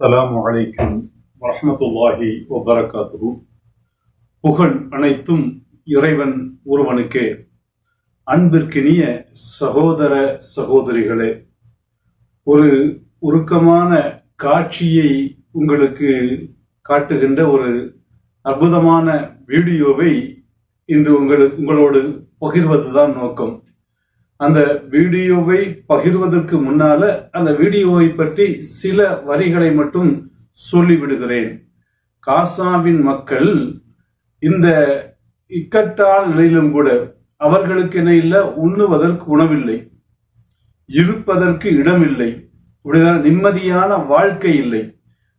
சலாம் அலைக்கும் வரமத்துல்லாஹி வபரகாத்து புகழ் அனைத்தும் இறைவன் ஒருவனுக்கே. அன்பிற்கினிய சகோதர சகோதரிகளே ஒரு உருக்கமான காட்சியை உங்களுக்கு காட்டுகின்ற ஒரு அற்புதமான வீடியோவை இன்று உங்களுக்கு உங்களோடு பகிர்வதுதான் நோக்கம். அந்த வீடியோவை பகிர்வதற்கு முன்னால அந்த வீடியோவை பற்றி சில வரிகளை மட்டும் சொல்லிவிடுகிறேன். காசாவின் மக்கள் இந்த இக்கட்டான நிலையிலும் கூட அவர்களுக்கு என்ன இல்லை உண்ணுவதற்கு உணவில்லை. இருப்பதற்கு இடமில்லை. இப்படிதான் நிம்மதியான வாழ்க்கை இல்லை.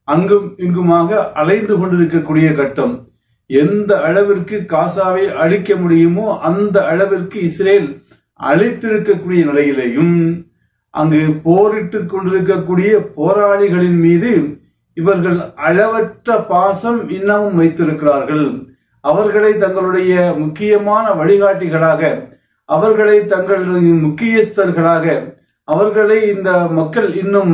அங்கும் இங்குமாக அலைந்து கொண்டிருக்கக்கூடிய கட்டம். எந்த அளவிற்கு காசாவை அழிக்க முடியுமோ அந்த அளவிற்கு இஸ்ரேல் அழைத்திருக்கக்கூடிய நிலையிலையும் அங்கு போரிட்டு கொண்டிருக்கக்கூடிய போராளிகளின் மீது இவர்கள் அளவற்ற பாசம் இன்னமும் வைத்திருக்கிறார்கள். அவர்களை தங்களுடைய முக்கியமான வழிகாட்டிகளாக அவர்களை தங்களுடைய முக்கியஸ்தர்களாக அவர்களை இந்த மக்கள் இன்னும்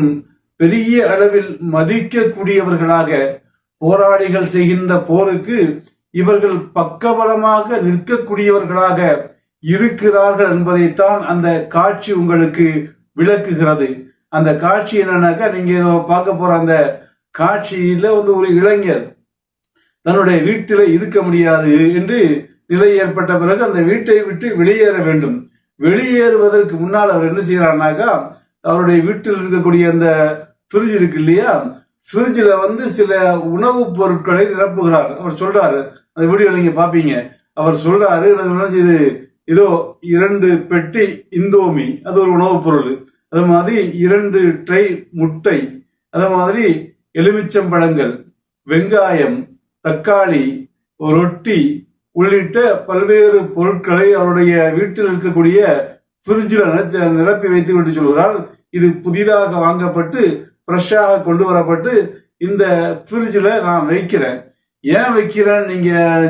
பெரிய அளவில் மதிக்கக்கூடியவர்களாக போராளிகள் செய்கின்ற போருக்கு இவர்கள் பக்கபலமாக நிற்கக்கூடியவர்களாக இருக்கிறார்கள் என்பதைத்தான் அந்த காட்சி உங்களுக்கு விளக்குகிறது. அந்த காட்சி என்னன்னாக்கா நீங்க பார்க்க போற அந்த காட்சியில வந்து ஒரு இளைஞர் தன்னுடைய வீட்டில இருக்க முடியாது என்று நிலை ஏற்பட்ட பிறகு அந்த வீட்டை விட்டு வெளியேற வேண்டும். வெளியேறுவதற்கு முன்னால் அவர் என்ன செய்யறாருனாக்கா அவருடைய வீட்டில் இருக்கக்கூடிய அந்த ஃப்ரிட்ஜ் இருக்கு இல்லையா ஃப்ரிட்ஜில் வந்து சில உணவுப் பொருட்களை நிரப்புகிறார். அவர் சொல்றாரு அந்த வீடியோ நீங்க பாப்பீங்க அவர் சொல்றாரு எனக்கு ஏதோ இதோ இரண்டு பெட்டி இந்தோமி அது ஒரு உணவுப் பொருள். அது மாதிரி இரண்டு ட்ரை முட்டை அது மாதிரி எலுமிச்சம்பழங்கள் வெங்காயம் தக்காளி ரொட்டி உள்ளிட்ட பல்வேறு பொருட்களை அவருடைய வீட்டில் இருக்கக்கூடிய ஃப்ரிட்ஜில் நிரப்பி வைத்து விட்டு சொல்கிறார் இது புதிதாக வாங்கப்பட்டு ஃப்ரெஷ்ஷாக கொண்டு வரப்பட்டு இந்த ஃப்ரிட்ஜில் நான் வைக்கிறேன். ஏன் வைக்கிறேன்? நீங்கள்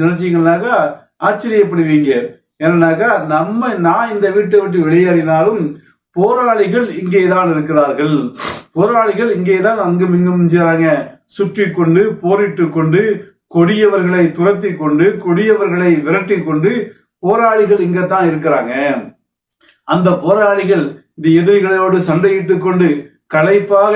நினைச்சிங்கன்னாக்கா ஆச்சரியப்படுவீங்க. என்னன்னாக்கா நம்ம நான் இந்த வீட்டை விட்டு வெளியேறினாலும் போராளிகள் இங்கே தான் இருக்கிறார்கள். போராளிகள் இங்கே தான் அங்கும் இங்கும் செய்றாங்க சுற்றி கொண்டு போரிட்டு கொண்டு கொடியவர்களை துரத்தி கொண்டு கொடியவர்களை விரட்டி கொண்டு போராளிகள் இங்கத்தான் இருக்கிறாங்க. அந்த போராளிகள் இந்த எதிரிகளோடு சண்டையிட்டுக் கொண்டு களைப்பாக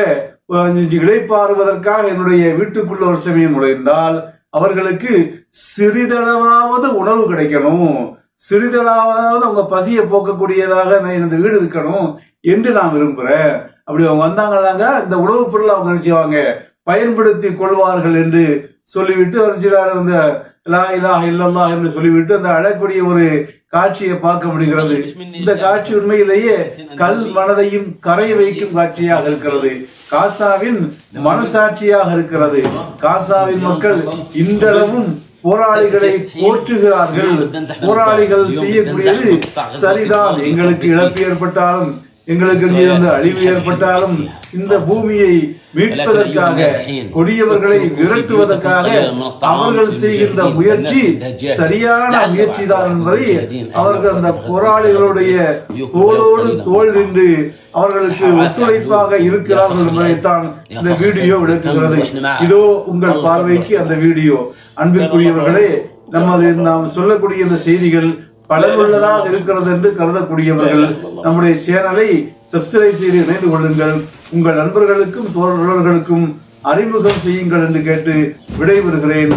இழைப்பாறுவதற்காக என்னுடைய வீட்டுக்குள்ள ஒரு சமயம் நுழைந்தால் அவர்களுக்கு சிறிதளவாவது உணவு கிடைக்கணும். சிறிதளவாவது அவங்க பசியை போக்கக்கூடியதாக இந்த வீடு இருக்கணும் என்று நான் விரும்புகிறேன் அப்படி அவங்க வந்தாங்கன்னாங்க இந்த உணவுப் பொருளை அவங்க நினைச்சுவாங்க பயன்படுத்தி கொள்வார்கள் என்று சொல்லிவிட்டு ஒரு சிலர் லா இலா இல்லல்லா என்று சொல்லிவிட்டு அந்த அழக்கூடிய ஒரு காட்சியை பார்க்க முடிகிறது. இந்த காட்சி உண்மையிலேயே கல் மனதையும் கரைய வைக்கும் காட்சியாக இருக்கிறது. காசாவின் மனசாட்சியாக இருக்கிறது. காசாவின் மக்கள் இன்றளவும் போராளிகளை போற்றுகிறார்கள். போராளிகள் செய்யக்கூடியது சரிதான். எங்களுக்கு இழப்பு ஏற்பட்டாலும் எங்களுக்கு இருந்து அழிவு ஏற்பட்டாலும் இந்த பூமியை மீட்பதற்காக கொடியவர்களை விரட்டுவதற்காக அவர்கள் செய்கின்ற முயற்சி சரியான முயற்சி தான் என்பதை அவர்கள் அந்த போராளிகளுடைய தோளோடு தோல் நின்று அவர்களுக்கு ஒத்துழைப்பாக இருக்கிறார்கள் என்பதைத்தான் இந்த வீடியோ விளக்குகிறது. இதோ உங்கள் பார்வைக்கு அந்த வீடியோ. அன்பிற்குரியவர்களே நமது நாம் சொல்லக்கூடிய இந்த செய்திகள் பலனுள்ளதாக இருக்கிறது என்று கருதக்கூடியவர்கள் நம்முடைய சேனலை சப்ஸ்கிரைப் செய்து இணைந்து கொள்ளுங்கள். உங்கள் நண்பர்களுக்கும் தோழர்களுக்கும் அறிமுகம் செய்யுங்கள் என்று கேட்டு விடைபெறுகிறேன்.